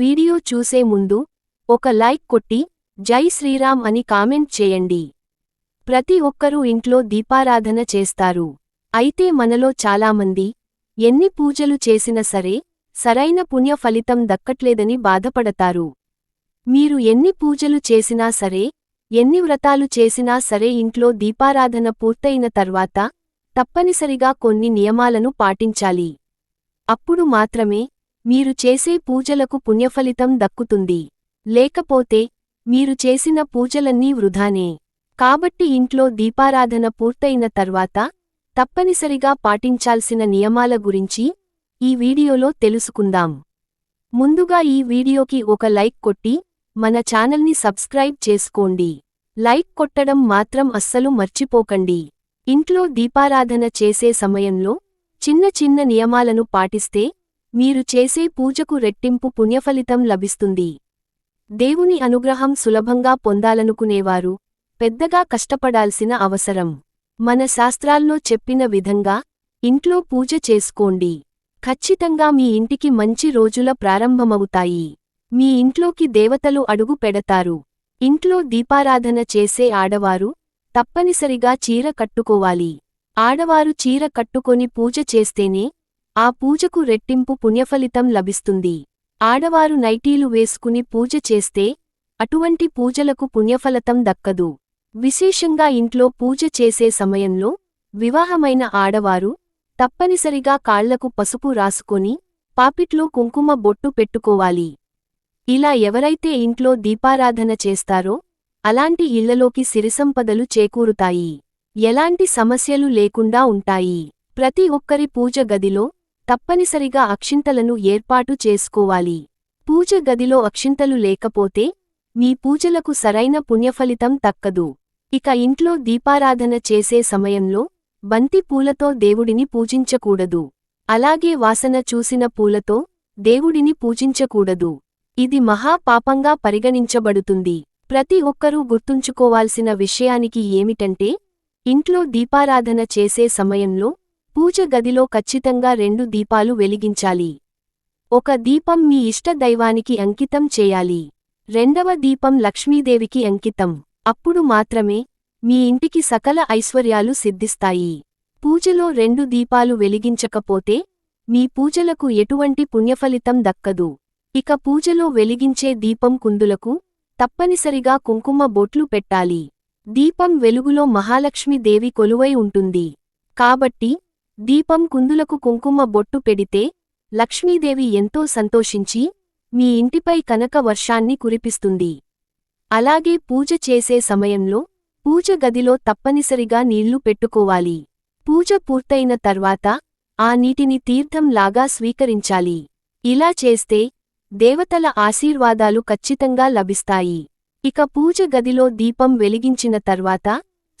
Video చూసే ముందు ఒక లైక్ కొట్టి జై శ్రీరామ్ అని కామెంట్ చేయండి. ప్రతి ఒక్కరూ ఇంట్లో దీపారాధన చేస్తారు. అయితే మనలో చాలామంది ఎన్ని పూజలు చేసినా సరే సరైన పుణ్య ఫలితం దక్కట్లేదని బాధపడతారు. మీరు ఎన్ని పూజలు చేసినా సరే ఎన్ని వ్రతాలు చేసినా సరే ఇంట్లో దీపారాధన పూర్తయిన తర్వాత తప్పనిసరిగా కొన్ని నియమాలను పాటించాలి. అప్పుడు మాత్రమే మీరు చేసే పూజలకు పుణ్యఫలితం దక్కుతుంది. లేకపోతే మీరు చేసిన పూజలన్నీ వృధానే. కాబట్టి ఇంట్లో దీపారాధన పూర్తయిన తర్వాత తప్పనిసరిగా పాటించాల్సిన నియమాల గురించి ఈ వీడియోలో తెలుసుకుందాం. ముందుగా ఈ వీడియోకి ఒక లైక్ కొట్టి మన ఛానల్ని సబ్స్క్రైబ్ చేసుకోండి. లైక్ కొట్టడం మాత్రం అస్సలు మర్చిపోకండి. ఇంట్లో దీపారాధన చేసే సమయంలో చిన్న చిన్న నియమాలను పాటిస్తే మీరు చేసే పూజకు రెట్టింపు పుణ్యఫలితం లభిస్తుంది. దేవుని అనుగ్రహం సులభంగా పొందాలనుకునేవారు పెద్దగా కష్టపడాల్సిన అవసరం. మన శాస్త్రాల్లో చెప్పిన విధంగా ఇంట్లో పూజ చేసుకోండి. ఖచ్చితంగా మీ ఇంటికి మంచి రోజుల ప్రారంభమవుతాయి. మీ ఇంట్లోకి దేవతలు అడుగు పెడతారు. ఇంట్లో దీపారాధన చేసే ఆడవారు తప్పనిసరిగా చీర కట్టుకోవాలి. ఆడవారు చీర కట్టుకొని పూజ చేస్తేనే ఆ పూజకు రెట్టింపు పుణ్యఫలితం లభిస్తుంది. ఆడవారు నైటీలు వేసుకుని పూజ చేస్తే అటువంటి పూజలకు పుణ్యఫలతం దక్కదు. విశేషంగా ఇంట్లో పూజ చేసే సమయంలో వివాహమైన ఆడవారు తప్పనిసరిగా కాళ్ళకు పసుపు రాసుకొని పాపిట్లో కుంకుమ బొట్టు పెట్టుకోవాలి. ఇలా ఎవరైతే ఇంట్లో దీపారాధన చేస్తారో అలాంటి ఇళ్ళలోకి సిరిసంపదలు చేకూరుతాయి. ఎలాంటి సమస్యలు లేకుండా ఉంటాయి. ప్రతి ఒక్కరి పూజ గదిలో తప్పనిసరిగా అక్షింతలను ఏర్పాటు చేసుకోవాలి. పూజ గదిలో అక్షింతలు లేకపోతే మీ పూజలకు సరైన పుణ్యఫలితం తక్కదు. ఇక ఇంట్లో దీపారాధన చేసే సమయంలో బంతి పూలతో దేవుడిని పూజించకూడదు. అలాగే వాసన చూసిన పూలతో దేవుడిని పూజించకూడదు. ఇది మహాపాపంగా పరిగణించబడుతుంది. ప్రతి ఒక్కరూ గుర్తుంచుకోవాల్సిన విషయానికి ఏమిటంటే ఇంట్లో దీపారాధన చేసే సమయంలో పూజ గదిలో ఖచ్చితంగా రెండు దీపాలు వెలిగించాలి. ఒక దీపం మీ ఇష్ట దైవానికి అంకితం చేయాలి. రెండవ దీపం లక్ష్మీదేవికి అంకితం. అప్పుడు మాత్రమే మీ ఇంటికి సకల ఐశ్వర్యాలు సిద్ధిస్తాయి. పూజలో రెండు దీపాలు వెలిగించకపోతే మీ పూజలకు ఎటువంటి పుణ్యఫలితం దక్కదు. ఇక పూజలో వెలిగించే దీపం కుందులకు తప్పనిసరిగా కుంకుమ బొట్లు పెట్టాలి. దీపం వెలుగులో మహాలక్ష్మీదేవి కొలువై ఉంటుంది. కాబట్టి దీపం కుందులకు కుంకుమ బొట్టు పెడితే లక్ష్మీదేవి ఎంతో సంతోషించి మీ ఇంటిపై కనక వర్షాన్ని కురిపిస్తుంది. అలాగే పూజ చేసే సమయంలో పూజ గదిలో తప్పనిసరిగా నీళ్ళు పెట్టుకోవాలి. పూజ పూర్తయిన తర్వాత ఆ నీటిని తీర్థం లాగా స్వీకరించాలి. ఇలా చేస్తే దేవతల ఆశీర్వాదాలు ఖచ్చితంగా లభిస్తాయి. ఇక పూజ గదిలో దీపం వెలిగించిన తర్వాత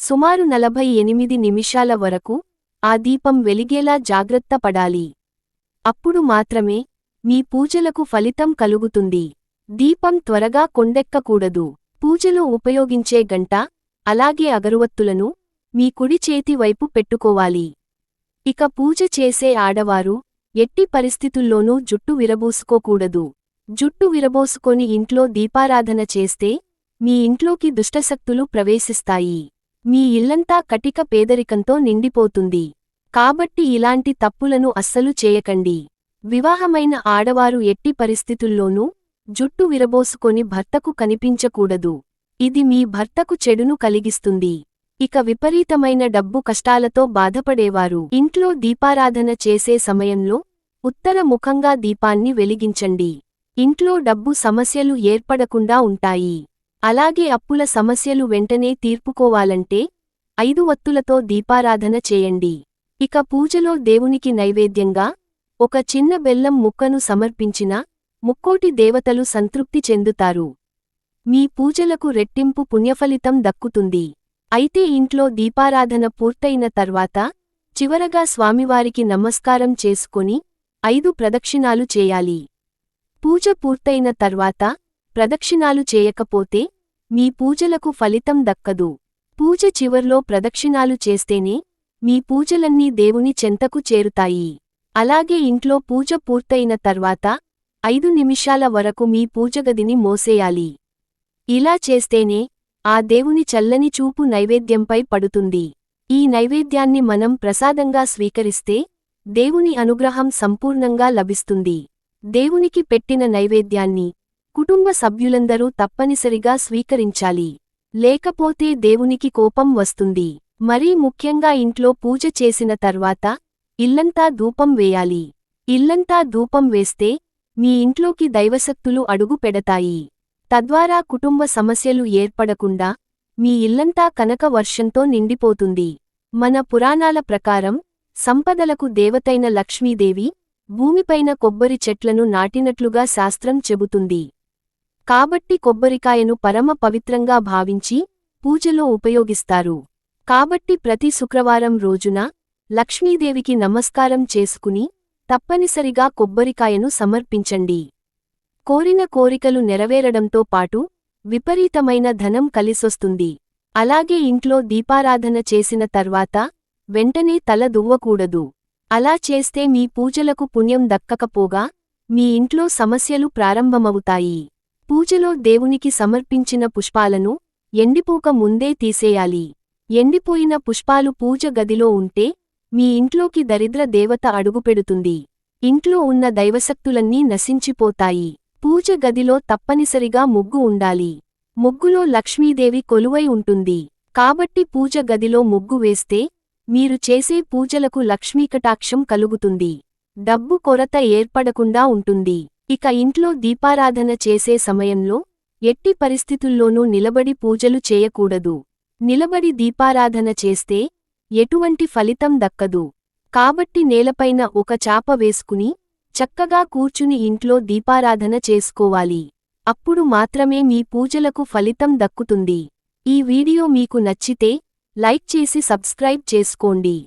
సుమారు నలభై ఎనిమిది నిమిషాల వరకు ఆ దీపం వెలిగేలా జాగ్రత్త పడాలి. అప్పుడు మాత్రమే మీ పూజలకు ఫలితం కలుగుతుంది. దీపం త్వరగా కొండెక్కకూడదు. పూజలో ఉపయోగించే గంట అలాగే అగరువత్తులను మీ కుడి చేతి వైపు పెట్టుకోవాలి. ఇక పూజ చేసే ఆడవారు ఎట్టి పరిస్థితుల్లోనూ జుట్టు విరబోసుకోకూడదు. జుట్టు విరబోసుకొని ఇంట్లో దీపారాధన చేస్తే మీ ఇంట్లోకి దుష్టశక్తులు ప్రవేశిస్తాయి. మీ ఇల్లంతా కటిక పేదరికంతో నిండిపోతుంది. కాబట్టి ఇలాంటి తప్పులను అస్సలు చేయకండి. వివాహమైన ఆడవారు ఎట్టి పరిస్థితుల్లోనూ జుట్టు విరబోసుకొని భర్తకు కనిపించకూడదు. ఇది మీ భర్తకు చెడును కలిగిస్తుంది. ఇక విపరీతమైన డబ్బు కష్టాలతో బాధపడేవారు. ఇంట్లో దీపారాధన చేసే సమయంలో ఉత్తర ముఖంగా దీపాన్ని వెలిగించండి. ఇంట్లో డబ్బు సమస్యలు ఏర్పడకుండా ఉంటాయి. అలాగే అప్పుల సమస్యలు వెంటనే తీర్పుకోవాలంటే ఐదు వత్తులతో దీపారాధన చేయండి. ఇక పూజలో దేవునికి నైవేద్యంగా ఒక చిన్న బెల్లం ముక్కను సమర్పించిన ముక్కోటి దేవతలు సంతృప్తి చెందుతారు. మీ పూజలకు రెట్టింపు పుణ్యఫలితం దక్కుతుంది. అయితే ఇంట్లో దీపారాధన పూర్తయిన తర్వాత చివరగా స్వామివారికి నమస్కారం చేసుకొని ఐదు ప్రదక్షిణాలు చేయాలి. పూజ పూర్తయిన తర్వాత ప్రదక్షిణాలు చేయకపోతే మీ పూజలకు ఫలితం దక్కదు. పూజ చివర్లో ప్రదక్షిణాలు చేస్తేనే మీ పూజలన్నీ దేవుని చెంతకు చేరుతాయి. అలాగే ఇంట్లో పూజ పూర్తయిన తర్వాత ఐదు నిమిషాల వరకు మీ పూజగదిని మోసేయాలి. ఇలా చేస్తేనే ఆ దేవుని చల్లని చూపు నైవేద్యంపై పడుతుంది. ఈ నైవేద్యాన్ని మనం ప్రసాదంగా స్వీకరిస్తే దేవుని అనుగ్రహం సంపూర్ణంగా లభిస్తుంది. దేవునికి పెట్టిన నైవేద్యాన్ని కుటుంబ సభ్యులందరూ తప్పనిసరిగా స్వీకరించాలి. లేకపోతే దేవునికి కోపం వస్తుంది. మరీ ముఖ్యంగా ఇంట్లో పూజ చేసిన తర్వాత ఇల్లంతా ధూపం వేయాలి. ఇల్లంతా ధూపం వేస్తే మీ ఇంట్లోకి దైవశక్తులు అడుగు పెడతాయి. తద్వారా కుటుంబ సమస్యలు ఏర్పడకుండా మీ ఇల్లంతా కనక వర్షంతో నిండిపోతుంది. మన పురాణాల ప్రకారం సంపదలకు దేవతైన లక్ష్మీదేవి భూమిపైన కొబ్బరి చెట్లను నాటినట్లుగా శాస్త్రం చెబుతుంది. కాబట్టి కొబ్బరికాయను పరమ పవిత్రంగా భావించి పూజలో ఉపయోగిస్తారు. కాబట్టి ప్రతి శుక్రవారం రోజున లక్ష్మీదేవికి నమస్కారం చేసుకుని తప్పనిసరిగా కొబ్బరికాయను సమర్పించండి. కోరిన కోరికలు నెరవేరడంతో పాటు విపరీతమైన ధనం కలిసొస్తుంది. అలాగే ఇంట్లో దీపారాధన చేసిన తర్వాత వెంటనే తల దువ్వకూడదు. అలా చేస్తే మీ పూజలకు పుణ్యం దక్కకపోగా మీ ఇంట్లో సమస్యలు ప్రారంభమవుతాయి. పూజలో దేవునికి సమర్పించిన పుష్పాలను ఎండిపోక ముందే తీసేయాలి. ఎండిపోయిన పుష్పాలు పూజ గదిలో ఉంటే మీ ఇంట్లోకి దరిద్ర దేవత అడుగుపెడుతుంది ఇంట్లో ఉన్న దైవశక్తులన్నీ నశించిపోతాయి. పూజ గదిలో తప్పనిసరిగా ముగ్గు ఉండాలి. ముగ్గులో లక్ష్మీదేవి కొలువై ఉంటుంది. కాబట్టి పూజ గదిలో ముగ్గు వేస్తే మీరు చేసే పూజలకు లక్ష్మీకటాక్షం కలుగుతుంది. డబ్బు కొరత ఏర్పడకుండా ఉంటుంది. ఇక ఇంట్లో దీపారాధన చేసే సమయంలో ఎట్టి పరిస్థితుల్లోనూ నిలబడి పూజలు చేయకూడదు. నిలబడి దీపారాధన చేస్తే ఎటువంటి ఫలితం దక్కదు. కాబట్టి నేలపైన ఒక చాప వేసుకుని చక్కగా కూర్చుని ఇంట్లో దీపారాధన చేసుకోవాలి. అప్పుడు మాత్రమే మీ పూజలకు ఫలితం దక్కుతుంది. ఈ వీడియో మీకు నచ్చితే లైక్ చేసి సబ్స్క్రైబ్ చేసుకోండి.